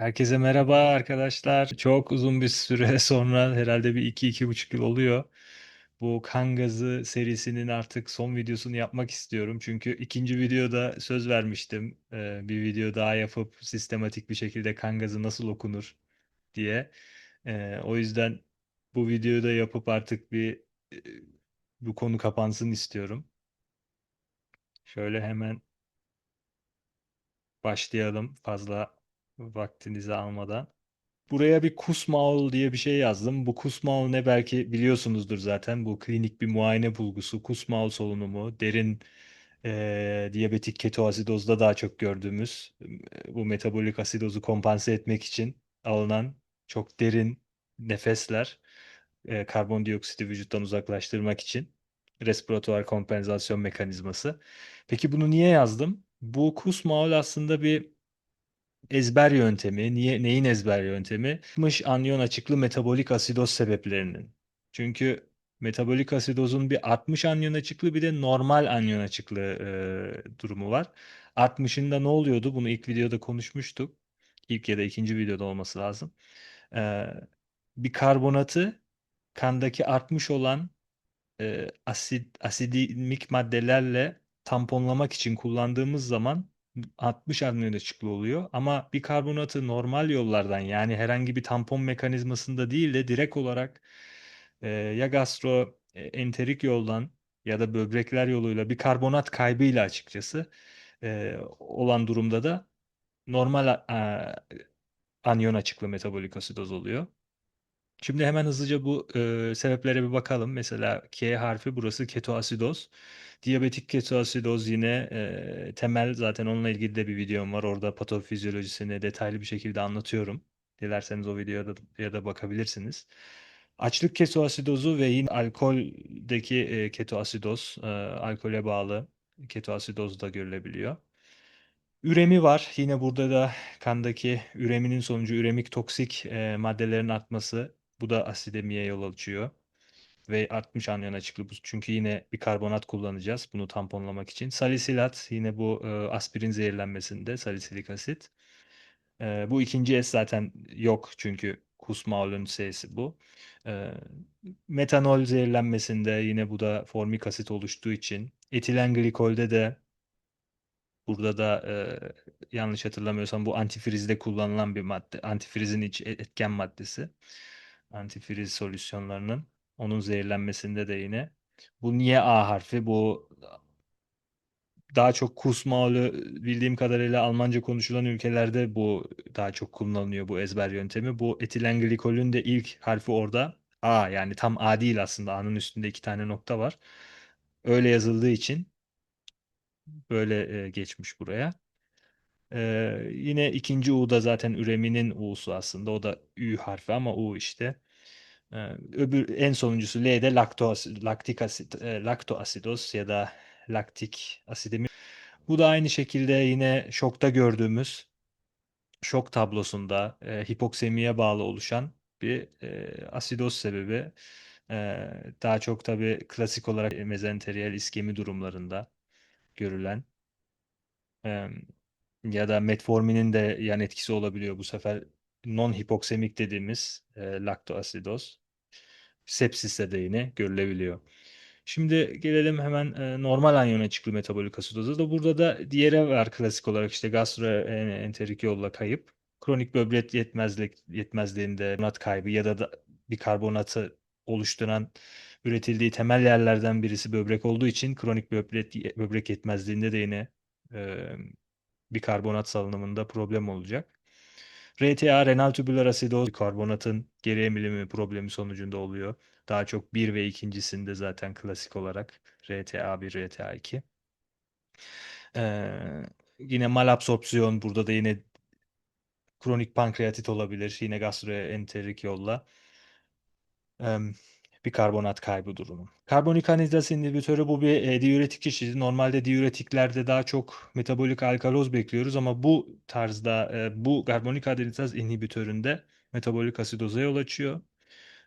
Herkese merhaba arkadaşlar. Çok uzun bir süre sonra herhalde bir iki iki buçuk yıl oluyor. Bu kan gazı serisinin artık son videosunu yapmak istiyorum. Çünkü ikinci videoda söz vermiştim. Ee, bir video daha yapıp sistematik bir şekilde kan gazı nasıl okunur diye. Ee, o yüzden bu videoyu da yapıp artık bir e, bu konu kapansın istiyorum. Şöyle hemen başlayalım fazla vaktinizi almadan. Buraya bir Kussmaul diye bir şey yazdım. Bu Kussmaul ne belki biliyorsunuzdur zaten. Bu klinik bir muayene bulgusu. Kussmaul solunumu derin eee, diyabetik ketoasidozda daha çok gördüğümüz e, bu metabolik asidozu kompanse etmek için alınan çok derin nefesler e, karbondioksiti vücuttan uzaklaştırmak için respiratuar kompensasyon mekanizması. Peki bunu niye yazdım? Bu Kussmaul aslında bir Ezber yöntemi. Niye, neyin ezber yöntemi? Mış anyon açıklı metabolik asidoz sebeplerinin. Çünkü metabolik asidozun bir 60 anyon açıklı bir de normal anyon açıklı e, durumu var. 60'ında ne oluyordu? Bunu ilk videoda konuşmuştuk. İlk ya da ikinci videoda olması lazım. E, bir karbonatı kandaki artmış olan e, asit asidimik maddelerle tamponlamak için kullandığımız zaman 60 amino açıklı oluyor. Ama bir karbonatı normal yollardan yani herhangi bir tampon mekanizmasında değil de direkt olarak e, ya gastroenterik yoldan ya da böbrekler yoluyla bir karbonat kaybıyla açıkçası e, olan durumda da normal a, anyon açıklı metabolik asidoz oluyor. Şimdi hemen hızlıca bu e, sebeplere bir bakalım. Mesela K harfi burası ketoasidoz. Diyabetik ketoasidoz yine e, temel zaten onunla ilgili de bir videom var. Orada patofizyolojisini detaylı bir şekilde anlatıyorum. Dilerseniz o videoda ya da bakabilirsiniz. Açlık ketoasidozu ve yine alkoldeki e, ketoasidoz, e, alkole bağlı ketoasidoz da görülebiliyor. Üremi var. Yine burada da kandaki üreminin sonucu üremik toksik e, maddelerin artması. Bu da asidemiye yol açıyor. Ve artmış anion açıklığı. Bu- Çünkü yine bir karbonat kullanacağız bunu tamponlamak için. Salisilat yine bu e, aspirin zehirlenmesinde salisilik asit. E, bu ikinci S zaten yok çünkü Kussmaul'un S'si bu. E, metanol zehirlenmesinde yine bu da formik asit oluştuğu için. Etilen glikolde de Burada da e, yanlış hatırlamıyorsam bu antifrizde kullanılan bir madde. Antifrizin iç e, etken maddesi. Antifriz solüsyonlarının. Onun zehirlenmesinde de yine. Bu niye A harfi? Bu daha çok kusmalı bildiğim kadarıyla Almanca konuşulan ülkelerde bu daha çok kullanılıyor bu ezber yöntemi. Bu etilen glikolün de ilk harfi orada A yani tam A değil aslında. A'nın üstünde iki tane nokta var. Öyle yazıldığı için böyle e, geçmiş buraya. Ee, yine ikinci U da zaten üreminin U'su aslında. O da Ü harfi ama U işte. Ee, öbür en sonuncusu L'de laktoas, laktik asit, e, laktoasidoz ya da laktik asidemi. Bu da aynı şekilde yine şokta gördüğümüz şok tablosunda e, hipoksemiye bağlı oluşan bir e, asidoz sebebi. E, daha çok tabii klasik olarak mezenteriyel iskemi durumlarında görülen. E, ya da metforminin de yan etkisi olabiliyor bu sefer non-hipoksemik dediğimiz e, laktoasidoz. Sepsiste de yine görülebiliyor. Şimdi gelelim hemen e, normal anyon açıklı metabolik asidoza da burada da diğeri var klasik olarak işte gastroenterik yolla kayıp. Kronik böbrek yetmezlik yetmezliğinde karbonat kaybı ya da, da bir karbonatı oluşturan üretildiği temel yerlerden birisi böbrek olduğu için kronik böbrek böbrek yetmezliğinde de yine e, bir karbonat salınımında problem olacak. RTA renal tübüler asidoz karbonatın geri emilimi problemi sonucunda oluyor. Daha çok 1 ve ikincisinde zaten klasik olarak RTA1, RTA2. Ee, yine malabsorpsiyon burada da yine kronik pankreatit olabilir. Yine gastroenterik yolla. Ee, bir karbonat kaybı durumu. Karbonik anhidraz inhibitörü bu bir e, diüretik çeşidi. Normalde diüretiklerde daha çok metabolik alkaloz bekliyoruz ama bu tarzda e, bu karbonik anhidraz inhibitöründe metabolik asidoza yol açıyor.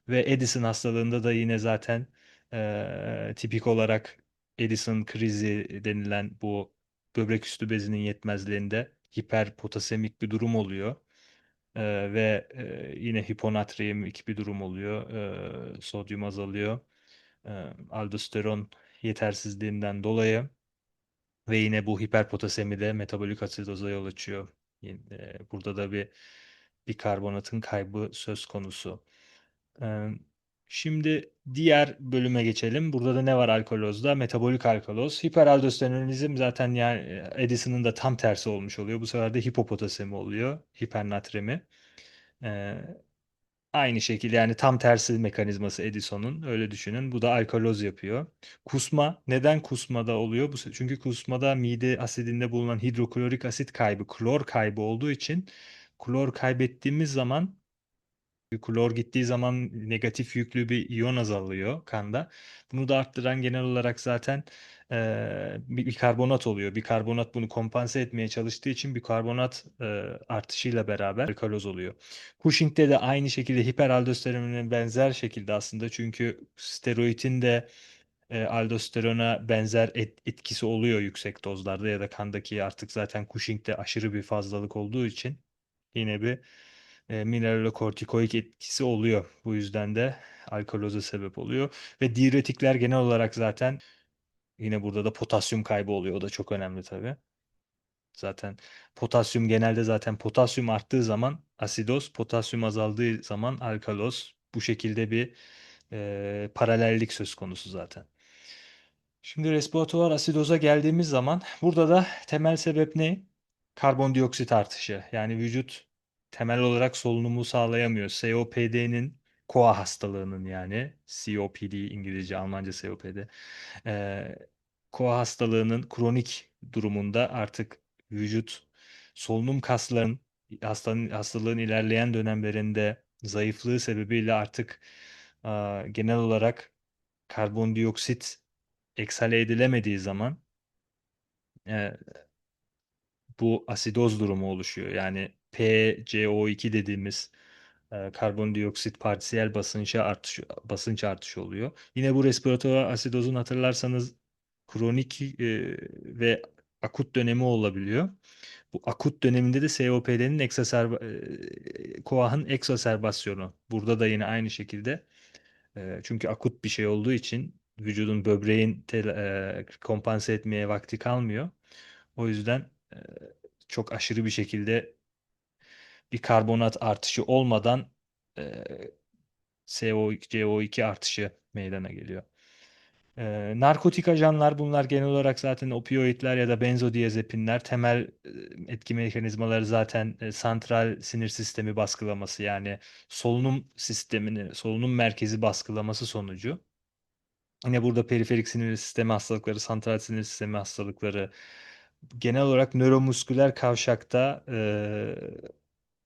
Ve Edison hastalığında da yine zaten e, tipik olarak Edison krizi denilen bu böbrek üstü bezinin yetmezliğinde hiperpotasemik bir durum oluyor. Ee, ve e, yine hiponatremik bir durum oluyor. Ee, sodyum azalıyor. Ee, aldosteron yetersizliğinden dolayı ve yine bu hiperpotasemi de metabolik asidoza yol açıyor. E, burada da bir bir karbonatın kaybı söz konusu. Ee, Şimdi diğer bölüme geçelim. Burada da ne var alkolozda? Metabolik alkaloz. Hiperaldosteronizm zaten yani e, Edison'ın da tam tersi olmuş oluyor. Bu sefer de hipopotasemi oluyor. Hipernatremi. Ee, aynı şekilde yani tam tersi mekanizması Edison'un. Öyle düşünün. Bu da alkaloz yapıyor. Kusma. Neden kusmada oluyor? Bu, çünkü kusmada mide asidinde bulunan hidroklorik asit kaybı, klor kaybı olduğu için klor kaybettiğimiz zaman Klor gittiği zaman negatif yüklü bir iyon azalıyor kanda. Bunu da arttıran genel olarak zaten eee, bir, bir karbonat oluyor. Bir karbonat bunu kompanse etmeye çalıştığı için bir karbonat eee, artışıyla beraber alkaloz oluyor. Cushing'de de aynı şekilde hiperaldosteronine benzer şekilde aslında çünkü steroidin de e, aldosterona benzer et- etkisi oluyor yüksek dozlarda ya da kandaki artık zaten Cushing'de aşırı bir fazlalık olduğu için yine bir e, mineralokortikoid etkisi oluyor. Bu yüzden de alkaloza sebep oluyor. Ve diüretikler genel olarak zaten yine burada da potasyum kaybı oluyor. O da çok önemli tabii. Zaten potasyum genelde zaten potasyum arttığı zaman asidoz, potasyum azaldığı zaman alkaloz. Bu şekilde bir e, paralellik söz konusu zaten. Şimdi respiratuvar asidoza geldiğimiz zaman burada da temel sebep ne? Karbondioksit artışı. Yani vücut temel olarak solunumu sağlayamıyor. COPD'nin koa hastalığının yani COPD İngilizce, Almanca COPD. Ee, koa hastalığının kronik durumunda artık vücut solunum kaslarının hastanın, hastalığın ilerleyen dönemlerinde zayıflığı sebebiyle artık aa, genel olarak karbondioksit eksale edilemediği zaman e, bu asidoz durumu oluşuyor. Yani PCO2 dediğimiz e, karbondioksit parsiyel basınça artış basınç artışı oluyor. Yine bu respiratuar asidozun hatırlarsanız kronik e, ve akut dönemi olabiliyor. Bu akut döneminde de COPD'nin eksaserba, e, koahın eksaserbasyonu. Burada da yine aynı şekilde e, çünkü akut bir şey olduğu için vücudun böbreğin tel, e, kompanse etmeye vakti kalmıyor. O yüzden e, çok aşırı bir şekilde bir karbonat artışı olmadan e, CO, CO2 artışı meydana geliyor. E, narkotik ajanlar bunlar genel olarak zaten opioidler ya da benzodiazepinler temel e, etki mekanizmaları zaten e, santral sinir sistemi baskılaması yani solunum sistemini, solunum merkezi baskılaması sonucu. Yine burada periferik sinir sistemi hastalıkları, santral sinir sistemi hastalıkları, genel olarak nöromusküler kavşakta e,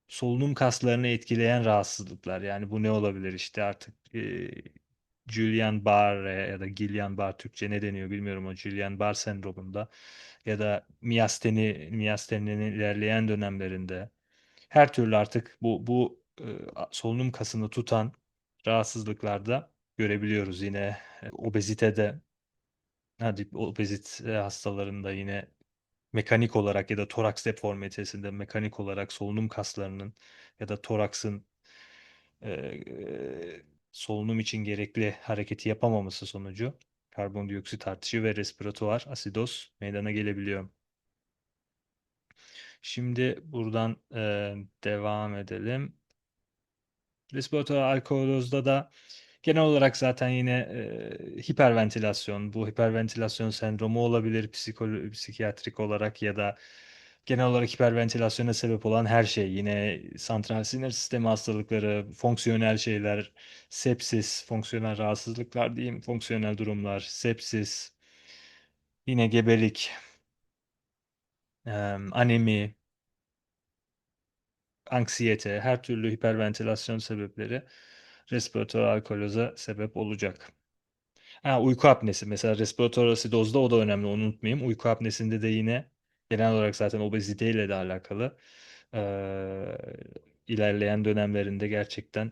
solunum kaslarını etkileyen rahatsızlıklar. Yani bu ne olabilir işte artık e, Guillain-Barré ya da Guillain-Barré Türkçe ne deniyor bilmiyorum o Guillain-Barré sendromunda ya da miyasteni miyasteninin ilerleyen dönemlerinde her türlü artık bu bu e, solunum kasını tutan rahatsızlıklarda görebiliyoruz yine obezitede hadi obezite hastalarında yine mekanik olarak ya da toraks deformitesinde mekanik olarak solunum kaslarının ya da toraksın e, solunum için gerekli hareketi yapamaması sonucu karbondioksit artışı ve respiratuar asidoz meydana gelebiliyor. Şimdi buradan e, devam edelim. Respiratuar alkolozda da genel olarak zaten yine e, hiperventilasyon, bu hiperventilasyon sendromu olabilir psikolo psikiyatrik olarak ya da genel olarak hiperventilasyona sebep olan her şey. Yine santral sinir sistemi hastalıkları, fonksiyonel şeyler, sepsis, fonksiyonel rahatsızlıklar diyeyim, fonksiyonel durumlar, sepsis, yine gebelik, em, anemi, anksiyete, her türlü hiperventilasyon sebepleri respiratuar alkaloza sebep olacak. Ha, uyku apnesi mesela respiratuar asidozda o da önemli unutmayayım. Uyku apnesinde de yine genel olarak zaten obeziteyle de alakalı eee, ilerleyen dönemlerinde gerçekten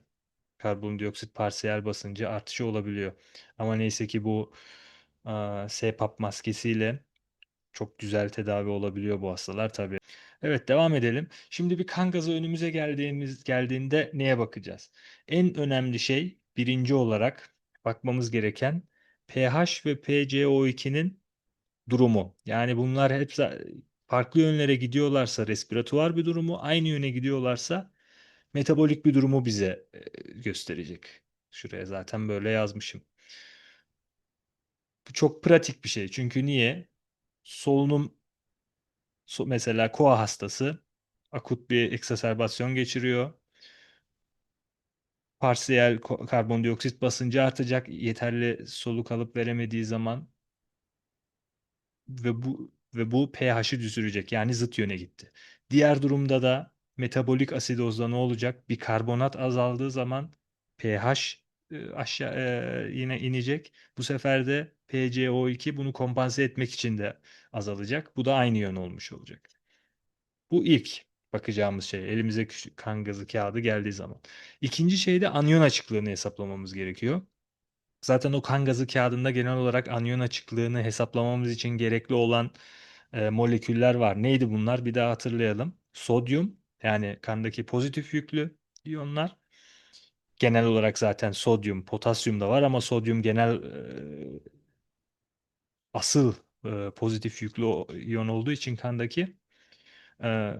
karbondioksit parsiyel basıncı artışı olabiliyor. Ama neyse ki bu eee CPAP maskesiyle çok güzel tedavi olabiliyor bu hastalar tabii. Evet devam edelim. Şimdi bir kan gazı önümüze geldiğimiz geldiğinde neye bakacağız? En önemli şey birinci olarak bakmamız gereken pH ve PCO2'nin durumu. Yani bunlar hep farklı yönlere gidiyorlarsa respiratuvar bir durumu, aynı yöne gidiyorlarsa metabolik bir durumu bize e, gösterecek. Şuraya zaten böyle yazmışım. Bu çok pratik bir şey. Çünkü niye? Solunum so- mesela koa hastası akut bir eksaserbasyon geçiriyor. Parsiyel karbondioksit basıncı artacak yeterli soluk alıp veremediği zaman ve bu ve bu pH'i düşürecek. Yani zıt yöne gitti. Diğer durumda da metabolik asidozda ne olacak? Bir karbonat azaldığı zaman pH e, aşağı e, yine inecek. Bu sefer de PCO2 bunu kompanse etmek için de azalacak. Bu da aynı yön olmuş olacak. Bu ilk bakacağımız şey. Elimize kan gazı kağıdı geldiği zaman. İkinci şey de anyon açıklığını hesaplamamız gerekiyor. Zaten o kan gazı kağıdında genel olarak anyon açıklığını hesaplamamız için gerekli olan e, moleküller var. Neydi bunlar? Bir daha hatırlayalım. Sodyum yani kandaki pozitif yüklü iyonlar. Genel olarak zaten sodyum, potasyum da var ama sodyum genel e, asıl e, pozitif yüklü iyon olduğu için kandaki e,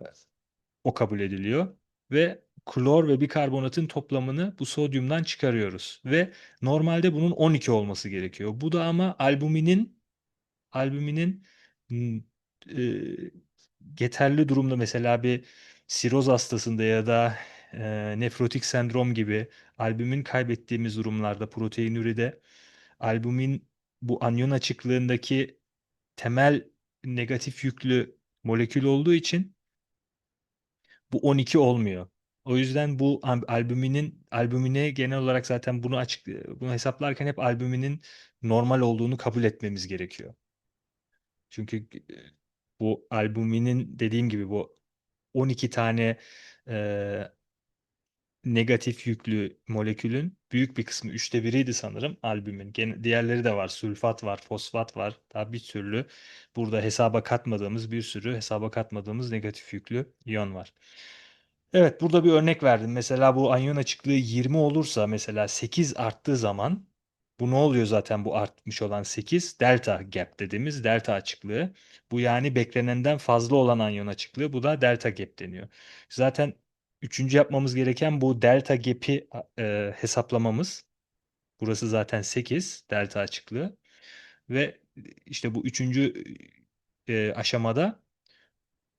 o kabul ediliyor ve klor ve bikarbonatın toplamını bu sodyumdan çıkarıyoruz ve normalde bunun 12 olması gerekiyor. Bu da ama albüminin albüminin e, yeterli durumda mesela bir siroz hastasında ya da e, nefrotik sendrom gibi albümin kaybettiğimiz durumlarda proteinüride albümin bu anyon açıklığındaki temel negatif yüklü molekül olduğu için bu 12 olmuyor. O yüzden bu al- albüminin albümine genel olarak zaten bunu açık bunu hesaplarken hep albüminin normal olduğunu kabul etmemiz gerekiyor. Çünkü e, bu albüminin dediğim gibi bu 12 tane e, negatif yüklü molekülün büyük bir kısmı üçte biriydi sanırım albümün. Gene, diğerleri de var. Sülfat var, fosfat var. Daha bir türlü burada hesaba katmadığımız bir sürü hesaba katmadığımız negatif yüklü iyon var. Evet burada bir örnek verdim. Mesela bu anyon açıklığı 20 olursa mesela 8 arttığı zaman bu ne oluyor zaten bu artmış olan 8? Delta gap dediğimiz delta açıklığı. Bu yani beklenenden fazla olan anyon açıklığı. Bu da delta gap deniyor. Zaten üçüncü yapmamız gereken bu delta gap'i e, hesaplamamız. Burası zaten 8 delta açıklığı. Ve işte bu üçüncü e, aşamada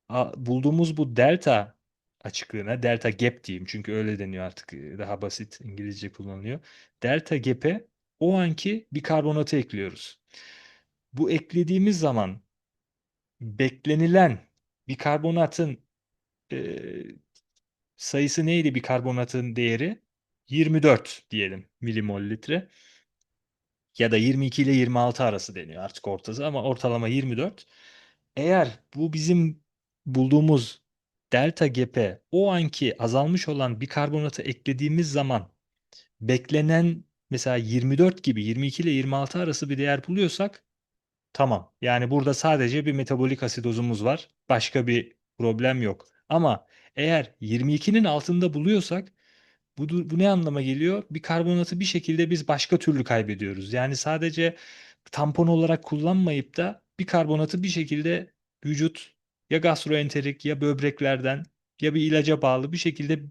a- bulduğumuz bu delta açıklığına delta gap diyeyim çünkü öyle deniyor artık e, daha basit İngilizce kullanılıyor. Delta gap'e o anki bir karbonatı ekliyoruz. Bu eklediğimiz zaman beklenilen bir karbonatın e, sayısı neydi bir karbonatın değeri? 24 diyelim milimol litre ya da 22 ile 26 arası deniyor artık ortası ama ortalama 24. Eğer bu bizim bulduğumuz delta G'e o anki azalmış olan bir karbonatı eklediğimiz zaman beklenen mesela 24 gibi 22 ile 26 arası bir değer buluyorsak tamam. Yani burada sadece bir metabolik asidozumuz var. Başka bir problem yok. Ama eğer 22'nin altında buluyorsak bu, bu ne anlama geliyor? Bir karbonatı bir şekilde biz başka türlü kaybediyoruz. Yani sadece tampon olarak kullanmayıp da bir karbonatı bir şekilde vücut ya gastroenterik ya böbreklerden ya bir ilaca bağlı bir şekilde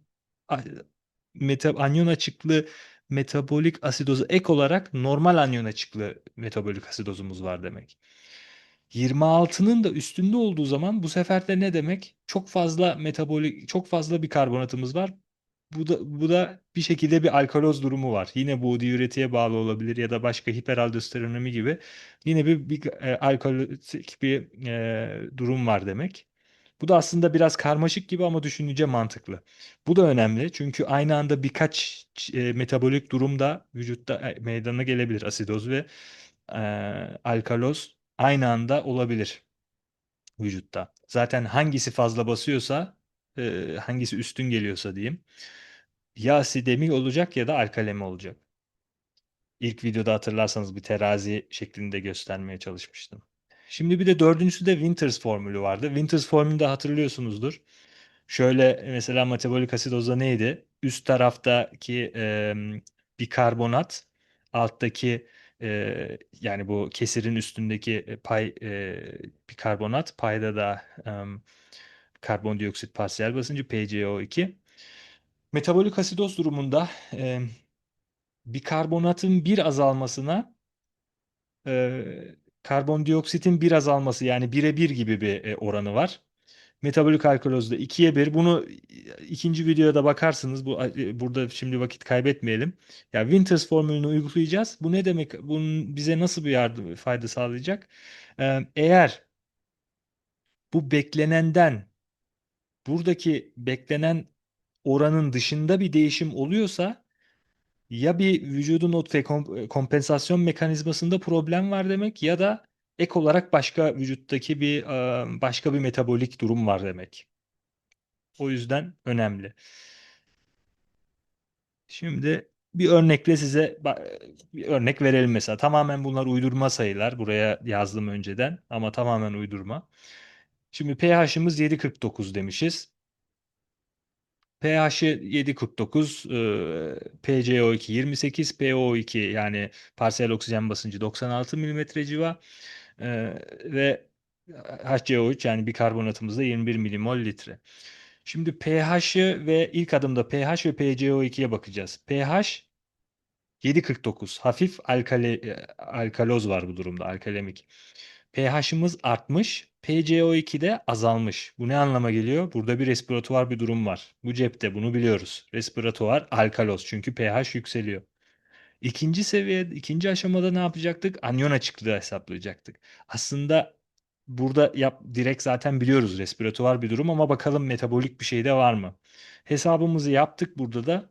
meta, anyon açıklı metabolik asidozu ek olarak normal anyon açıklı metabolik asidozumuz var demek. 26'nın da üstünde olduğu zaman bu sefer de ne demek? Çok fazla metabolik, çok fazla bir karbonatımız var. Bu da, bu da bir şekilde bir alkaloz durumu var. Yine bu diüretiğe bağlı olabilir ya da başka hiperaldosteronomi gibi yine bir, bir e, alkolitik bir e, durum var demek. Bu da aslında biraz karmaşık gibi ama düşününce mantıklı. Bu da önemli çünkü aynı anda birkaç e, metabolik durumda vücutta e, meydana gelebilir. Asidoz ve e, alkaloz aynı anda olabilir vücutta. Zaten hangisi fazla basıyorsa, e, hangisi üstün geliyorsa diyeyim ya asidemi olacak ya da alkalemi olacak. İlk videoda hatırlarsanız bir terazi şeklinde göstermeye çalışmıştım. Şimdi bir de dördüncüsü de Winters formülü vardı. Winters formülünü de hatırlıyorsunuzdur. Şöyle mesela metabolik asidozda neydi? Üst taraftaki e, bikarbonat, alttaki e, yani bu kesirin üstündeki pay e, bikarbonat, payda da e, karbondioksit parsiyel basıncı PCO2. Metabolik asidoz durumunda e, bikarbonatın bir azalmasına e, karbondioksitin bir azalması yani bire bir gibi bir e, oranı var. Metabolik alkolozda ikiye bir. Bunu ikinci videoda bakarsınız. Bu burada şimdi vakit kaybetmeyelim. Ya Winters formülünü uygulayacağız. Bu ne demek? Bunun bize nasıl bir yardım fayda sağlayacak? Eğer bu beklenenden buradaki beklenen oranın dışında bir değişim oluyorsa ya bir vücudun o kompensasyon mekanizmasında problem var demek ya da ek olarak başka vücuttaki bir başka bir metabolik durum var demek. O yüzden önemli. Şimdi bir örnekle size bir örnek verelim mesela. Tamamen bunlar uydurma sayılar. Buraya yazdım önceden ama tamamen uydurma. Şimdi pH'imiz 7.49 demişiz. pH'i 7.49, e, PCO2 28, PO2 yani parsiyel oksijen basıncı 96 milimetre civa e, ve HCO3 yani bikarbonatımız da 21 milimol litre. Şimdi pH'ı ve ilk adımda pH ve PCO2'ye bakacağız. pH 7.49 hafif alkali, e, alkaloz var bu durumda alkalemik. pH'ımız artmış. PCO2 de azalmış. Bu ne anlama geliyor? Burada bir respiratuvar bir durum var. Bu cepte bunu biliyoruz. Respiratuvar alkaloz çünkü pH yükseliyor. İkinci seviye, ikinci aşamada ne yapacaktık? Anyon açıklığı hesaplayacaktık. Aslında burada yap, direkt zaten biliyoruz respiratuvar bir durum ama bakalım metabolik bir şey de var mı? Hesabımızı yaptık burada da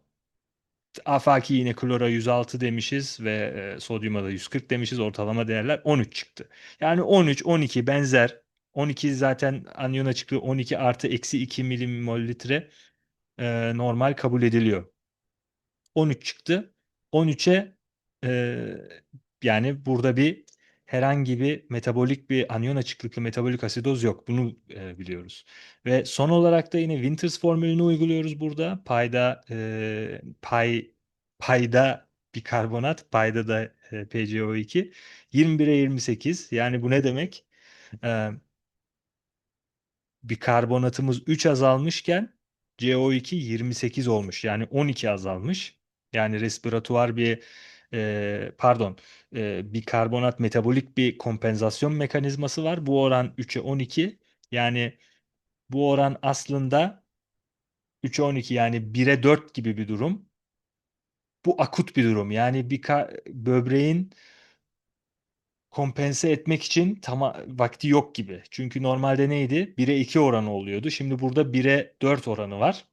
afaki yine klora 106 demişiz ve e, sodyuma da 140 demişiz. Ortalama değerler 13 çıktı. Yani 13, 12 benzer. 12 zaten anyon açıklığı 12 artı eksi 2 milimol litre e, normal kabul ediliyor. 13 çıktı. 13'e e, yani burada bir herhangi bir metabolik bir anyon açıklıklı metabolik asidoz yok. Bunu e, biliyoruz. Ve son olarak da yine Winters formülünü uyguluyoruz burada. Payda e, pay payda bikarbonat, payda da e, PCO2 21'e 28. Yani bu ne demek? E, bikarbonatımız 3 azalmışken CO2 28 olmuş. Yani 12 azalmış. Yani respiratuvar bir e, pardon e, bikarbonat metabolik bir kompensasyon mekanizması var. Bu oran 3'e 12. Yani bu oran aslında 3'e 12 yani 1'e 4 gibi bir durum. Bu akut bir durum. Yani bir böbreğin kompense etmek için tam vakti yok gibi. Çünkü normalde neydi? 1'e 2 oranı oluyordu. Şimdi burada 1'e 4 oranı var.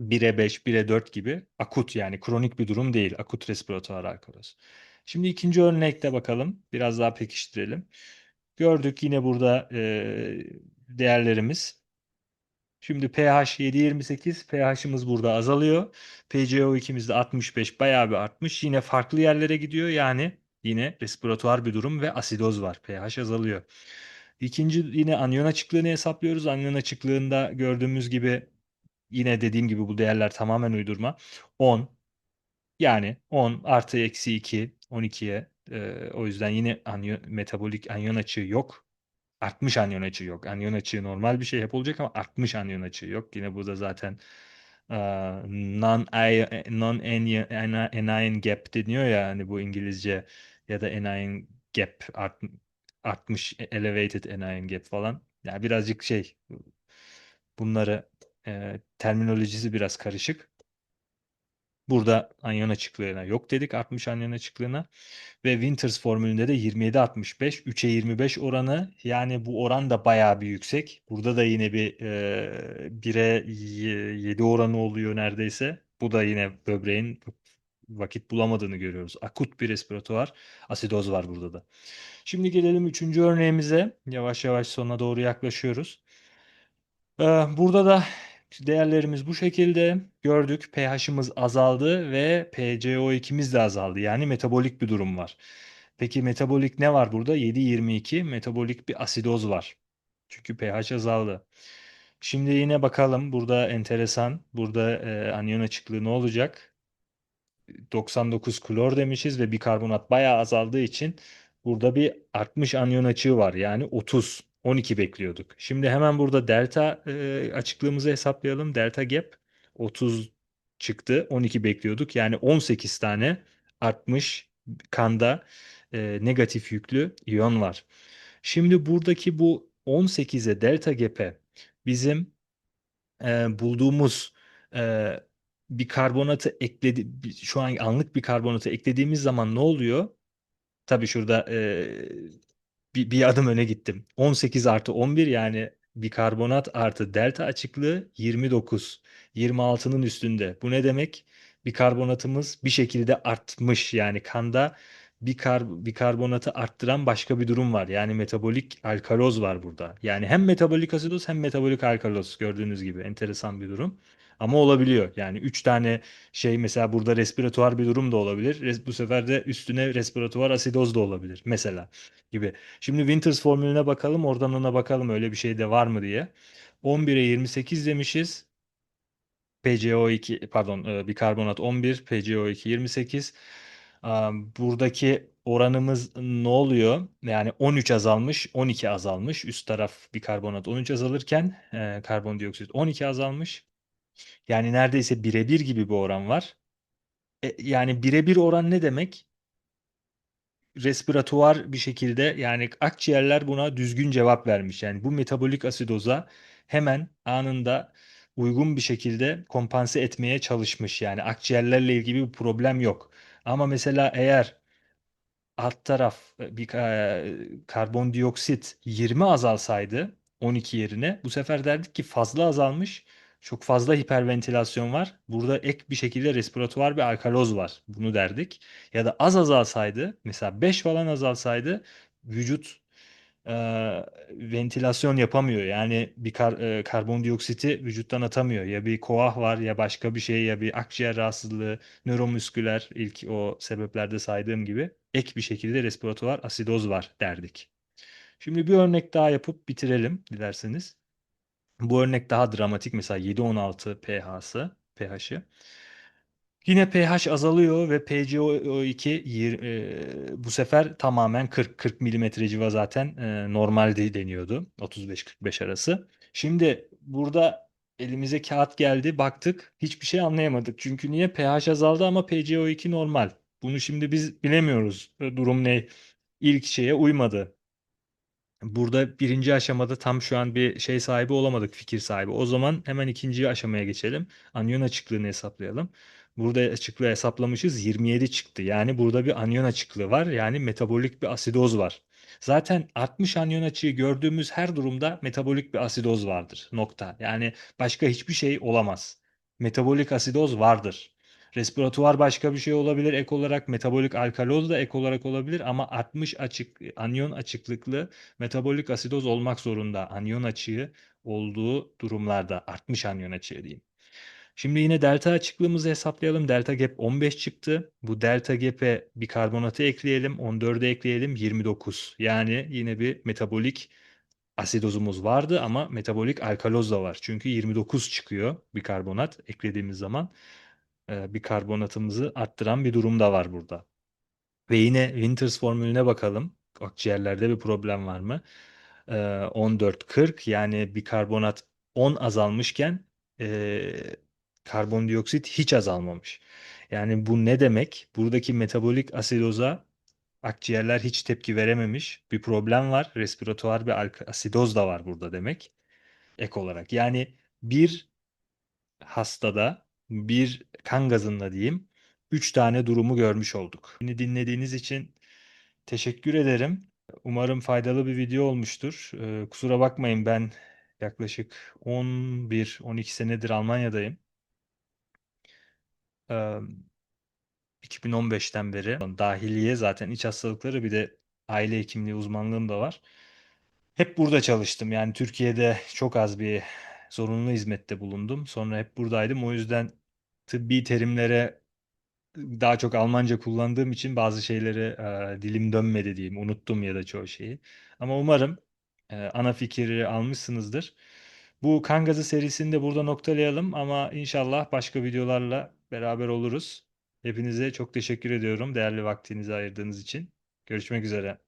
1'e 5, 1'e 4 gibi. Akut yani kronik bir durum değil. Akut respiratuar alkaloz. Şimdi ikinci örnekte bakalım. Biraz daha pekiştirelim. Gördük yine burada e, değerlerimiz. Şimdi pH 7.28, pH'imiz burada azalıyor. PCO2'miz de 65 bayağı bir artmış. Yine farklı yerlere gidiyor. Yani yine respiratuar bir durum ve asidoz var. pH azalıyor. İkinci yine anyon açıklığını hesaplıyoruz. Anyon açıklığında gördüğümüz gibi yine dediğim gibi bu değerler tamamen uydurma. 10 yani 10 artı eksi 2 12'ye e, o yüzden yine anyon, metabolik anyon açığı yok. Artmış anion açığı yok. Anion açığı normal bir şey hep olacak ama artmış anion açığı yok. Yine burada zaten non non anion gap deniyor ya hani bu İngilizce ya da anion gap art, artmış elevated anion gap falan. Yani birazcık şey bunları e, terminolojisi biraz karışık. Burada anyon açıklığına yok dedik artmış anyon açıklığına. Ve Winters formülünde de 27-65, 3'e 25 oranı. Yani bu oran da bayağı bir yüksek. Burada da yine bir e, 1'e 7 oranı oluyor neredeyse. Bu da yine böbreğin vakit bulamadığını görüyoruz. Akut bir respiratuar asidoz var burada da. Şimdi gelelim üçüncü örneğimize. Yavaş yavaş sona doğru yaklaşıyoruz. Ee, burada da Değerlerimiz bu şekilde gördük. pH'imiz azaldı ve PCO2'miz de azaldı. Yani metabolik bir durum var. Peki metabolik ne var burada? 7-22 metabolik bir asidoz var. Çünkü pH azaldı. Şimdi yine bakalım burada enteresan. Burada e, anion açıklığı ne olacak? 99 klor demişiz ve bikarbonat bayağı azaldığı için burada bir artmış anyon açığı var. Yani 30, 12 bekliyorduk. Şimdi hemen burada delta e, açıklığımızı hesaplayalım. Delta gap 30 çıktı, 12 bekliyorduk. Yani 18 tane artmış kanda e, negatif yüklü iyon var. Şimdi buradaki bu 18'e delta gap'e bizim e, bulduğumuz e, bir karbonatı ekledi şu an anlık bir karbonatı eklediğimiz zaman ne oluyor? Tabii şurada e, bir, bir adım öne gittim. 18 artı 11 yani bikarbonat artı delta açıklığı 29. 26'nın üstünde. Bu ne demek? Bikarbonatımız bir şekilde artmış. Yani kanda bikar, bikarbonatı arttıran başka bir durum var. Yani metabolik alkaloz var burada. Yani hem metabolik asidoz hem metabolik alkaloz gördüğünüz gibi enteresan bir durum. Ama olabiliyor. Yani 3 tane şey mesela burada respiratuar bir durum da olabilir. Bu sefer de üstüne respiratuar asidoz da olabilir mesela gibi. Şimdi Winters formülüne bakalım. Oradan ona bakalım öyle bir şey de var mı diye. 11'e 28 demişiz. PCO2 pardon e, bikarbonat 11, PCO2 28. Aa, Buradaki oranımız ne oluyor? Yani 13 azalmış, 12 azalmış. Üst taraf bikarbonat 13 azalırken e, karbondioksit 12 azalmış. Yani neredeyse birebir gibi bir oran var. E, yani birebir oran ne demek? respiratuvar bir şekilde yani akciğerler buna düzgün cevap vermiş. Yani bu metabolik asidoza hemen anında uygun bir şekilde kompanse etmeye çalışmış. Yani akciğerlerle ilgili bir problem yok. Ama mesela eğer alt taraf e, bir e, karbondioksit 20 azalsaydı 12 yerine bu sefer derdik ki fazla azalmış. Çok fazla hiperventilasyon var. Burada ek bir şekilde respiratuvar bir alkaloz var. Bunu derdik. Ya da az azalsaydı mesela 5 falan azalsaydı vücut e, ventilasyon yapamıyor. Yani bir kar, e, karbondioksiti vücuttan atamıyor. Ya bir koah var ya başka bir şey ya bir akciğer rahatsızlığı, nöromüsküler ilk o sebeplerde saydığım gibi ek bir şekilde respiratuvar asidoz var derdik. Şimdi bir örnek daha yapıp bitirelim dilerseniz. Bu örnek daha dramatik mesela 7-16 pH'sı, pH'i. Yine pH azalıyor ve PCO2 yir- e, bu sefer tamamen 40-40 milimetre civa zaten e, normalde deniyordu. 35-45 arası. Şimdi burada elimize kağıt geldi, baktık, hiçbir şey anlayamadık. Çünkü niye? pH azaldı ama PCO2 normal. Bunu şimdi biz bilemiyoruz. Durum ne? İlk şeye uymadı. Burada birinci aşamada tam şu an bir şey sahibi olamadık, fikir sahibi. O zaman hemen ikinci aşamaya geçelim. Anyon açıklığını hesaplayalım. Burada açıklığı hesaplamışız 27 çıktı. Yani burada bir anyon açıklığı var. Yani metabolik bir asidoz var. Zaten 60 anyon açığı gördüğümüz her durumda metabolik bir asidoz vardır. Nokta. Yani başka hiçbir şey olamaz. Metabolik asidoz vardır. Respiratuvar başka bir şey olabilir ek olarak. Metabolik alkaloz da ek olarak olabilir ama 60 açık anyon açıklıklı metabolik asidoz olmak zorunda. Anyon açığı olduğu durumlarda artmış anyon açığı diyeyim. Şimdi yine delta açıklığımızı hesaplayalım. Delta gap 15 çıktı. Bu delta gap'e bir karbonatı ekleyelim. 14'e ekleyelim 29. Yani yine bir metabolik asidozumuz vardı ama metabolik alkaloz da var. Çünkü 29 çıkıyor bir karbonat eklediğimiz zaman e, bir karbonatımızı arttıran bir durum da var burada. Ve yine Winters formülüne bakalım. Akciğerlerde bir problem var mı? Ee, 14-40 yani bir karbonat 10 azalmışken ee, karbondioksit hiç azalmamış. Yani bu ne demek? Buradaki metabolik asidoza akciğerler hiç tepki verememiş. Bir problem var. Respiratuar bir asidoz da var burada demek. Ek olarak. Yani bir hastada bir kan gazında diyeyim 3 tane durumu görmüş olduk. Beni dinlediğiniz için teşekkür ederim. Umarım faydalı bir video olmuştur. Ee, kusura bakmayın ben yaklaşık 11-12 senedir Almanya'dayım. Ee, 2015'ten beri dahiliye zaten iç hastalıkları bir de aile hekimliği uzmanlığım da var. Hep burada çalıştım. Yani Türkiye'de çok az bir zorunlu hizmette bulundum. Sonra hep buradaydım. O yüzden tıbbi terimlere daha çok Almanca kullandığım için bazı şeyleri e, dilim dönmedi diyeyim. Unuttum ya da çoğu şeyi. Ama umarım e, ana fikri almışsınızdır. Bu kan gazı serisini de burada noktalayalım ama inşallah başka videolarla beraber oluruz. Hepinize çok teşekkür ediyorum değerli vaktinizi ayırdığınız için. Görüşmek üzere.